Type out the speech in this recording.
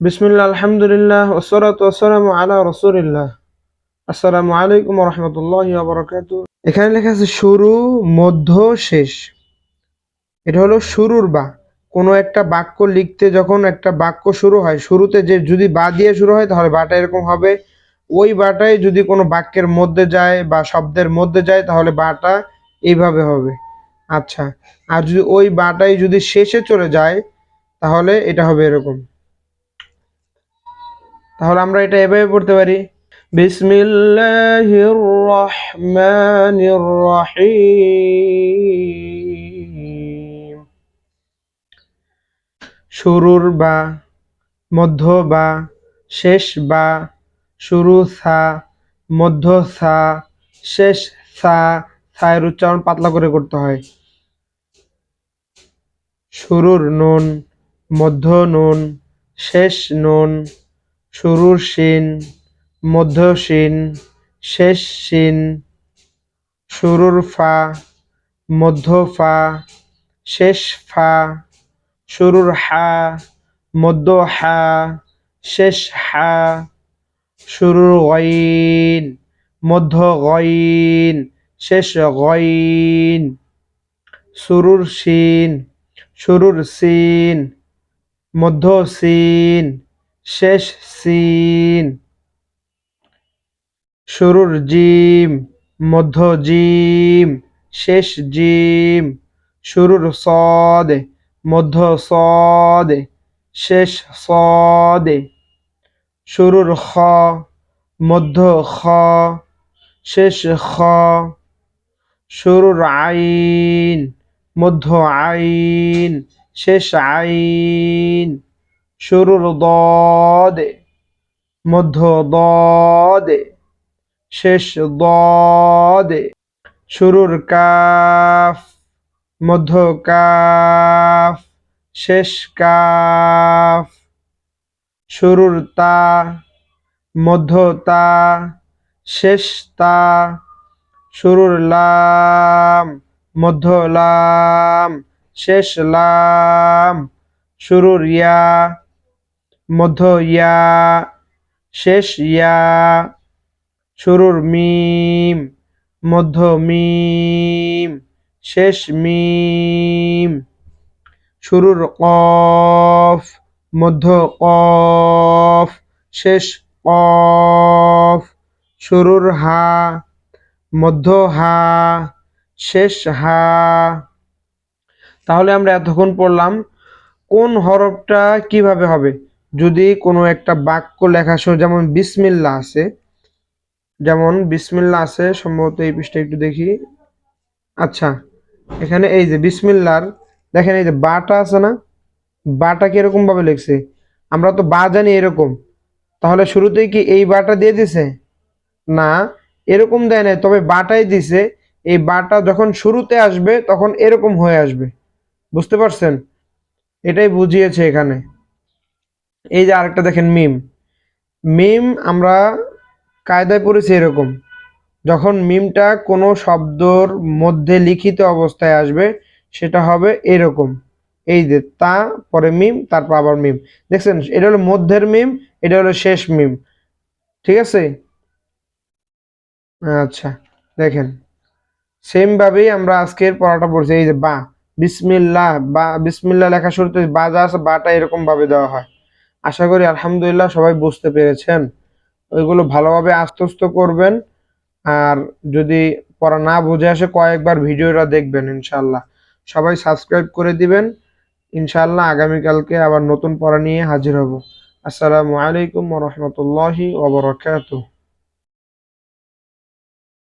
বিসমিল্লাহ, আলহামদুলিল্লাহ ওসরাত ওসলাম আলা রসুলিল্লাহ। আসসালামু আলাইকুম রহমতুল্লাহ বরকাত এখানে লেখা আছে, শুরু, মধ্য, শেষ। এটা হলো শুরুর বা। কোনো একটা বাক্য লিখতে যখন একটা বাক্য শুরু হয়, শুরুতে যে যদি বা দিয়ে শুরু হয়, তাহলে বাটা এরকম হবে। ওই বাটাই যদি কোনো বাক্যের মধ্যে যায় বা শব্দের মধ্যে যায়, তাহলে বাটা এইভাবে হবে। আচ্ছা আর যদি ওই বাটাই যদি শেষে চলে যায়, তাহলে এটা হবে এরকম। তাহলে আমরা এটা এভাবে পড়তে পারি। বিসমিল্লাহির রহমানির রহিম শুরুর বা, মধ্য বা, শেষ বা, শুরু সা, মধ্য সা, শেষ সা, সায়ের উচ্চারণ পাতলা করে করতে হয়। শুরুর নুন, মধ্য নুন, শেষ নুন শুরুর শিন মধ্য শিন শেষ শিন শুরুর ফা, মধ্য ফা, শেষ ফা, শুরুর হা, মধ্য হা, শেষ হা, শুরুর গইন, মধ্য গইন, শেষ গইন, শুরুর শিন শুরুর সিন, মধ্য সিন শেষ সিন। শুরুর জিম, মধ্য জিম, শেষ জিম। শুরুর সদ, মধ্য সদ, শেষ সদ। শুরুর খ, মধ্য খ, শেষ খ। শুরুর আইন, মধ্য আইন, শেষ আইন। শুরুর দে মধ্য দে শেষ দে শুরুর কাফ মধ্য কাফ শেষ কাফ শুরুর তা মধ্য তা শেষ তা শুরুর লাম মধ্য লাম শেষ লাম শুরুর ইয়া মধ্য ইয়া, শেষ ইয়া, শুরুর মিম, মধ্য মিম, শেষ মিম, শুরুর কফ মধ্য কফ শেষ কফ শুরুর হা, মধ্য হা, শেষ হা। তাহলে আমরা এতক্ষণ পড়লাম কোন হরফটা কীভাবে হবে? যদি কোনো একটা বাক্য লেখা সহ যেমন বিসমিল্লা আছে, যেমন বিসমিল্লা আছে, সম্ভবত এই পৃষ্ঠা একটু দেখি। আচ্ছা এখানে এই যে বিসমিল্লার, দেখেন এই যে বাটা আছে না? বাটা ভাবে লিখছে? আমরা তো বা জানি এরকম। তাহলে শুরুতেই কি এই বাটা দিয়ে দিছে? না, এরকম দেয় নাই। তবে বাটাই দিছে। এই বাটা যখন শুরুতে আসবে, তখন এরকম হয়ে আসবে। বুঝতে পারছেন? এটাই বুঝিয়েছে এখানে। এই যে আরেকটা দেখেন মিম। মিম আমরা কায়দায় পড়েছি এরকম। যখন মিমটা কোনো শব্দর মধ্যে লিখিত অবস্থায় আসবে, সেটা হবে এরকম। এই যে তা, পরে মিম, তারপর আবার মিম। দেখছেন? এটা হলো মধ্যের মিম, এটা হলো শেষ মিম। ঠিক আছে? আচ্ছা দেখেন। সেম ভাবেই আমরা আজকের পড়াটা পড়ছি। এই যে বা, বিসমিল্লাহ বা, বিসমিল্লাহ লেখা শুরুতে বা যা আছে বাটা এরকম ভাবে দেওয়া হয়। আশা করি আলহামদুলিল্লাহ সবাই বুঝতে পেরেছেন। ওইগুলো ভালোভাবে আস্তস্ত করবেন। আর যদি পড়া না বুঝে আসে, কয়েকবার ভিডিওটা দেখবেন ইনশাল্লাহ সবাই সাবস্ক্রাইব করে দিবেন। ইনশাল্লাহ আগামীকালকে আবার নতুন পড়া নিয়ে হাজির হব। আসসালামু আলাইকুম রহমতুল্লাহি ওবরাকাতুহ